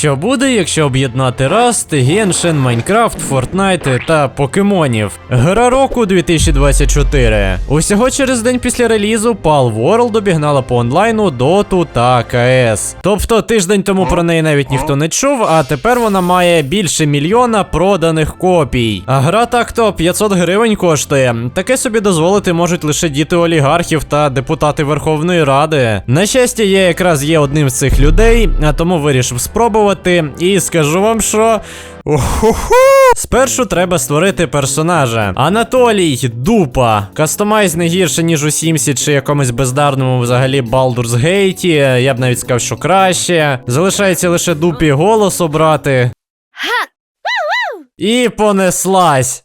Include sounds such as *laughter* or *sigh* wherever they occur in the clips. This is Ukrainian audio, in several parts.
Що буде, якщо об'єднати Rust, Genshin, Minecraft, Fortnite та покемонів? Гра року 2024. Усього через день після релізу Pal World обігнала по онлайну Доту та КС. Тобто тиждень тому про неї навіть ніхто не чув, а тепер вона має більше мільйона проданих копій. А гра так-то 500 гривень коштує. Таке собі дозволити можуть лише діти олігархів та депутати Верховної Ради. На щастя, я якраз є одним з цих людей, а тому вирішив спробувати. І скажу вам, що. Уху-ху! Спершу треба створити персонажа. Анатолій Дупа. Кастомайз не гірше, ніж у Сімсі чи якомусь бездарному взагалі Baldur's Gate. Я б навіть сказав, що краще. Залишається лише дупі голос обрати. І понеслась.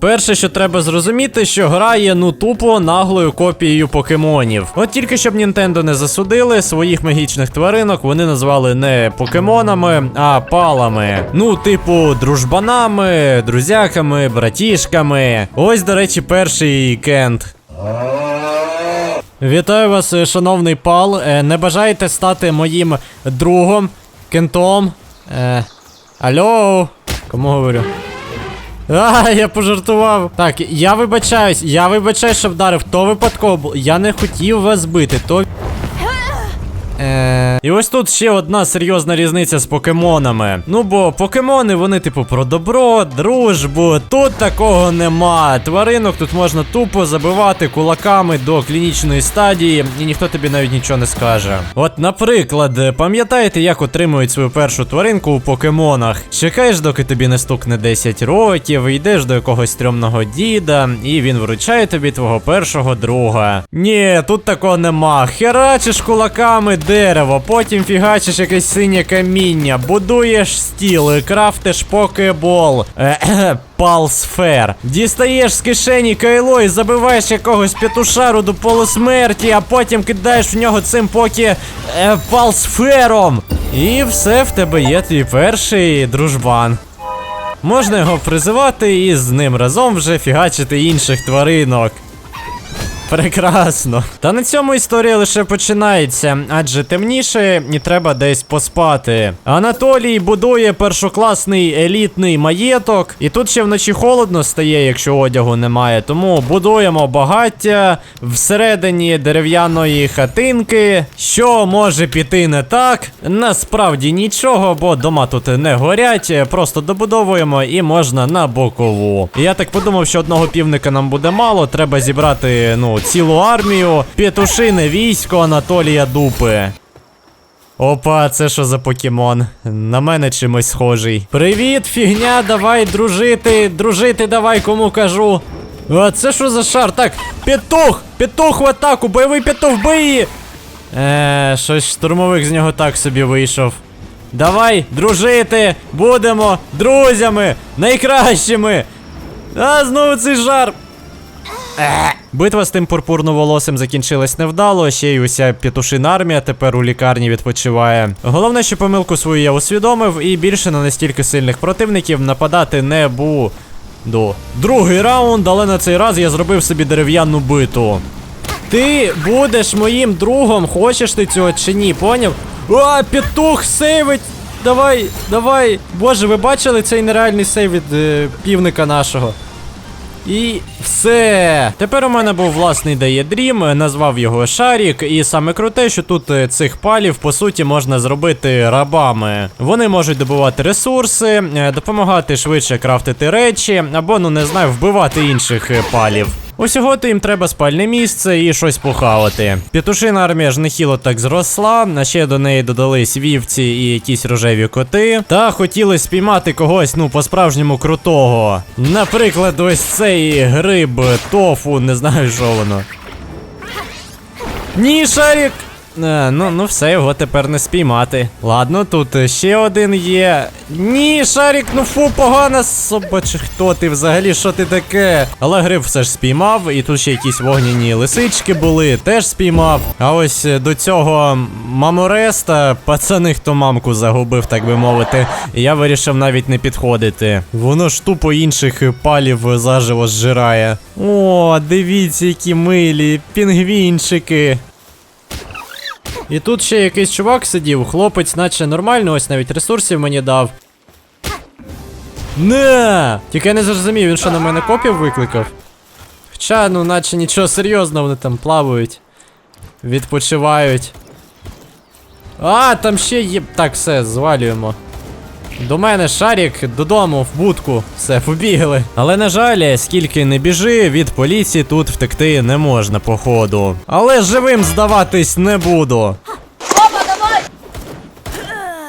Перше, що треба зрозуміти, що гра є ну тупо наглою копією покемонів. От тільки щоб Нінтендо не засудили, своїх магічних тваринок вони назвали не покемонами, а палами. Ну, типу, дружбанами, друзяками, братішками. Ось, до речі, перший кент. Вітаю вас, шановний пал. Е, Не бажаєте стати моїм другом, кентом? Е, алло? Кому говорю? А, я пожартував. Так, я вибачаюсь, я вибачаюсь, що вдарив. То випадково було. Я не хотів вас бити, то. Е... І ось тут ще одна серйозна різниця з покемонами. Ну бо покемони, вони, типу, про добро, дружбу. Тут такого нема. Тваринок тут можна тупо забивати кулаками до клінічної стадії, і ніхто тобі навіть нічого не скаже. От, наприклад, пам'ятаєте, як отримують свою першу тваринку у покемонах? Чекаєш, доки тобі не стукне 10 років, йдеш до якогось стрьомного діда, і він вручає тобі твого першого друга. Ні, тут такого нема. Херачиш кулаками дерево, потім фігачиш якесь синє каміння, будуєш стіл, крафтиш покебол. Палсфер. Дістаєш з кишені кайло і забиваєш якогось петушару до полусмерті, а потім кидаєш в нього цим поки е, палсфером. І все в тебе є твій перший дружбан. Можна його призивати і з ним разом вже фігачити інших тваринок. Прекрасно. Та на цьому історія лише починається, адже темніше і треба десь поспати. Анатолій будує першокласний елітний маєток, і тут ще вночі холодно стає, якщо одягу немає. Тому будуємо багаття всередині дерев'яної хатинки. Що може піти не так? Насправді нічого, бо дома тут не горять. Просто добудовуємо і можна на бокову. Я так подумав, що одного півника нам буде мало, треба зібрати, ну, цілу армію. Петушине військо Анатолія Дупи. Опа, це що за покемон? На мене чимось схожий. Привіт, фігня, давай дружити. Дружити, давай, кому кажу. А це що за шар? Так, петух! Петух в атаку, бойовий петух, бий! її! Е, щось штурмовик з нього так собі вийшов. Давай, дружити! Будемо друзями! Найкращими! А, знову цей жар! Битва з тим пурпурноволосим закінчилась невдало, ще й уся петушина армія тепер у лікарні відпочиває. Головне, що помилку свою я усвідомив, і більше на настільки сильних противників нападати не буду. Другий раунд, але на цей раз я зробив собі дерев'яну биту. Ти будеш моїм другом, хочеш ти цього чи ні, поняв? А, петух сейвить! Давай, давай. Боже, ви бачили цей нереальний сейв від е, півника нашого? І все. Тепер у мене був власний даєдрім, назвав його Шарік, і саме круте, що тут е, цих палів по суті можна зробити рабами. Вони можуть добувати ресурси, е, допомагати швидше крафтити речі, або, ну не знаю, вбивати інших е, палів. Усього то їм треба спальне місце і щось похавати. Петушина армія ж нехило так зросла, а ще до неї додались вівці і якісь рожеві коти. Та хотіли спіймати когось, ну, по-справжньому крутого. Наприклад, ось цей гриб, тофу, не знаю, що воно. Ні, шарік! Е, ну, ну все, його тепер не спіймати. Ладно, тут ще один є. Ні, шарік, ну фу, погана собаче. Хто ти взагалі? Що ти таке? Але гриб все ж спіймав, і тут ще якісь вогняні лисички були, теж спіймав. А ось е, до цього мамореста, пацани, хто мамку загубив, так би мовити. Я вирішив навіть не підходити. Воно ж тупо інших палів заживо зжирає. О, дивіться, які милі, пінгвінчики. І тут ще якийсь чувак сидів, хлопець, наче нормально, ось навіть ресурсів мені дав. Не! Тільки я не зрозумів, він що на мене копів викликав? Хоча, ну, наче нічого серйозного, вони там плавають, відпочивають. А, там ще є. Так, все, звалюємо. До мене шарик додому в будку. Все, побігли. Але на жаль, скільки не біжи, від поліції тут втекти не можна, походу. Але живим здаватись не буду.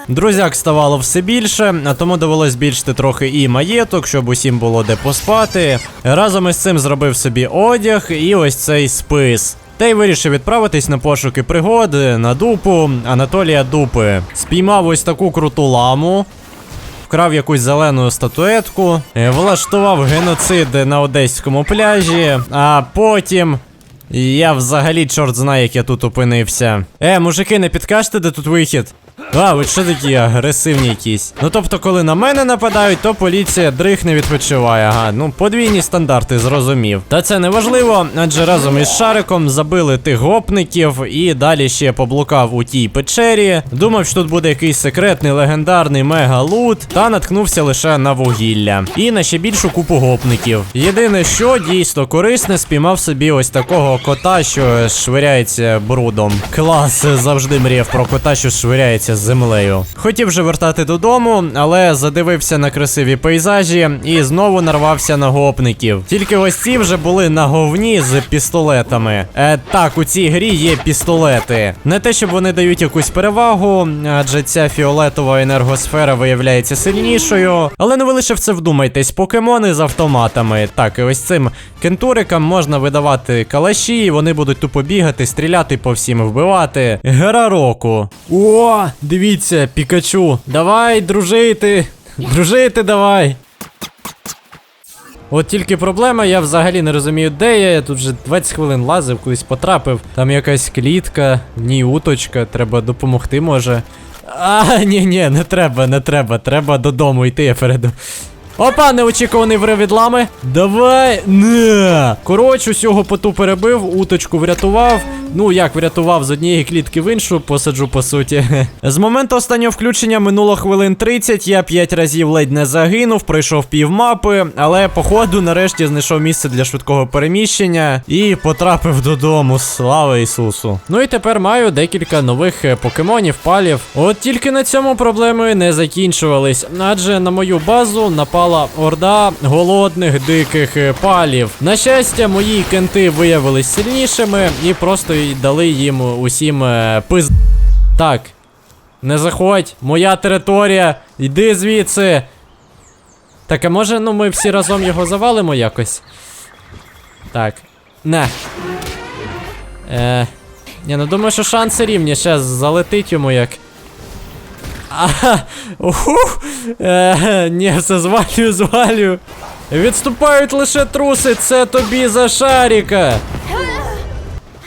Друзяк ставало все більше, а тому довелось збільшити трохи і маєток, щоб усім було де поспати. Разом із цим зробив собі одяг і ось цей спис. Та й вирішив відправитись на пошуки пригод на дупу Анатолія Дупи. Спіймав ось таку круту ламу. Вкрав якусь зелену статуетку, е, влаштував геноцид на одеському пляжі, а потім. Я взагалі чорт знає, як я тут опинився. Е, мужики, не підкажете, де тут вихід? А, ви що такі агресивні якісь? Ну тобто, коли на мене нападають, то поліція дрих не відпочиває. Ага, ну подвійні стандарти, зрозумів. Та це не важливо, адже разом із шариком забили тих гопників і далі ще поблукав у тій печері. Думав, що тут буде якийсь секретний легендарний мега-лут, та наткнувся лише на вугілля. І на ще більшу купу гопників. Єдине, що дійсно корисне, спіймав собі ось такого кота, що швиряється брудом. Клас, завжди мріяв про кота, що швиряється землею. Хотів вже вертати додому, але задивився на красиві пейзажі і знову нарвався на гопників. Тільки ось ці вже були на говні з пістолетами. Е, так, у цій грі є пістолети. Не те, щоб вони дають якусь перевагу, адже ця фіолетова енергосфера виявляється сильнішою. Але ну ви лише в це вдумайтесь, покемони з автоматами. Так, і ось цим кентурикам можна видавати калаші, і вони будуть тупо бігати, стріляти по всім, вбивати. Гра року. О, дивіться, Пікачу. Давай, дружити. Дружити давай. От тільки проблема, я взагалі не розумію, де я. Я тут вже 20 хвилин лазив, кудись потрапив. Там якась клітка, в уточка, треба допомогти, може. А, ні, ні, не треба, не треба. Треба додому йти, я перейду. Опа, неочікуваний врив від лами. Давай. Не. Коротше, усього поту перебив, уточку врятував. Ну, як врятував з однієї клітки в іншу, посаджу по суті. З моменту останнього включення минуло хвилин 30, я 5 разів ледь не загинув, пройшов пів мапи, але походу нарешті знайшов місце для швидкого переміщення і потрапив додому. Слава Ісусу. Ну і тепер маю декілька нових е, покемонів, палів. От тільки на цьому проблеми не закінчувались, адже на мою базу напала орда голодних диких е, палів. На щастя, мої кенти виявились сильнішими і просто дали їм усім е, пиз. Так. Не заходь, моя територія, йди звідси. Так, а може, ну ми всі разом його завалимо якось? Так. Не. Е. Ні, ну думаю, що шанси рівні. Ще залетить йому як. Е, ні, все звалюю, звалюю. Відступають лише труси, це тобі за шаріка.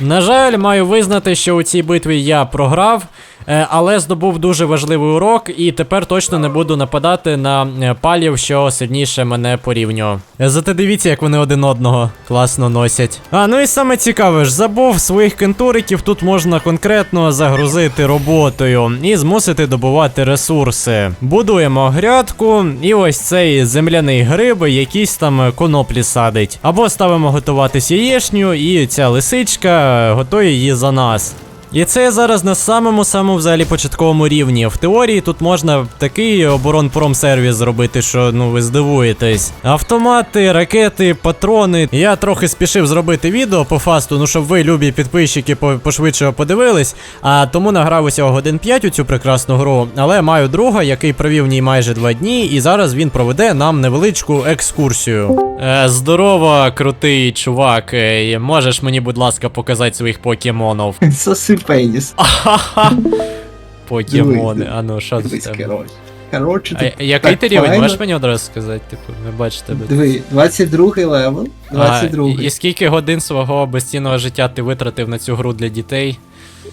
На жаль, маю визнати, що у цій битві я програв, але здобув дуже важливий урок, і тепер точно не буду нападати на е, палів, що сильніше мене порівнював. Е, Зате дивіться, як вони один одного класно носять. А, ну і саме цікаве ж, забув своїх кентуриків тут можна конкретно загрузити роботою і змусити добувати ресурси. Будуємо грядку, і ось цей земляний гриб, якісь там е, коноплі садить. Або ставимо готуватись яєшню, і ця лисичка е, готує її за нас. І це зараз на самому самому взагалі початковому рівні. В теорії тут можна такий оборонпромсервіс зробити, що ну ви здивуєтесь. Автомати, ракети, патрони. Я трохи спішив зробити відео по фасту, ну щоб ви, любі підписчики, пошвидше подивились. А тому награв усього годин 5 у цю прекрасну гру. Але маю друга, який провів в ній майже два дні, і зараз він проведе нам невеличку екскурсію. Е, здорово, крутий чувак. Е, можеш мені, будь ласка, показати своїх покемонів? *laughs* Соси пеніс. *laughs* Покемони, а ну що це? тебе? коротше. Коротше, А який ти рівень? файно. Можеш мені одразу сказати, типу, не бачу тебе. Диви, 22 левел, 22. А, і, і скільки годин свого безцінного життя ти витратив на цю гру для дітей?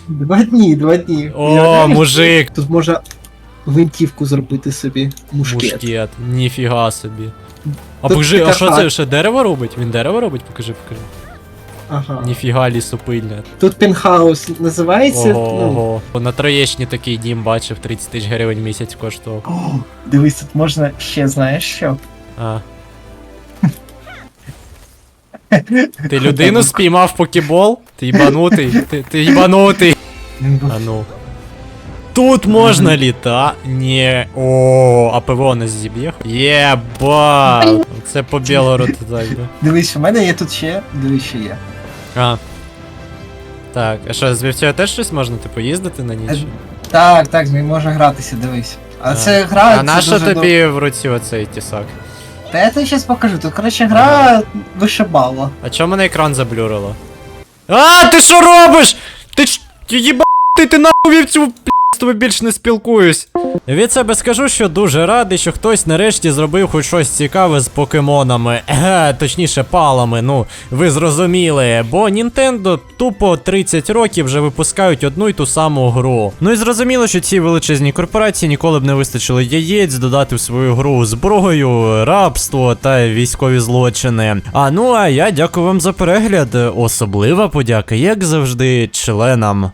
Два дні, два дні. О, Уявляєш? мужик! Тут можна гвинтівку зробити собі. Мушкет. Мушкет, ніфіга собі. А покажи, а що це ще дерево робить? Він дерево робить? Покажи, покажи. Ага. Ніфіга лісопильня. Тут пентхаус називається. Ого, ну, ого. На Троєщині такий дім бачив, 30 тисяч гривень місяць коштував. О, дивись, тут можна ще знаєш що? А. *laughs* Ти людину спіймав покебол? Ти їбанутий? Ти, ти їбанутий. А ну. Тут можна літа. Ні. О, а ПВО не зіб'є? Єба. Це по Білгороду так, да. Дивись, у мене є тут ще. Дивись, ще є. А. Так, а що, з вівцею теж щось можна, типу, їздити на ніч? Е, Так, так, з ним можна гратися, дивись. А це гра. А це на що дуже тобі в руці оцей тісак? Та я тобі зараз покажу. Тут, коротше, гра вишибала. А чому мене екран заблюрило? А, ти що робиш? Ти ж їба ти, ти нахуй вівцю, блядь, з тобою більше не спілкуюсь. Від себе скажу, що дуже радий, що хтось нарешті зробив хоч щось цікаве з покемонами. Еге, точніше, палами, ну, ви зрозуміли. Бо Nintendo тупо 30 років вже випускають одну й ту саму гру. Ну і зрозуміло, що ці величезні корпорації ніколи б не вистачило яєць додати в свою гру зброю, рабство та військові злочини. А ну а я дякую вам за перегляд. Особлива подяка, як завжди, членам.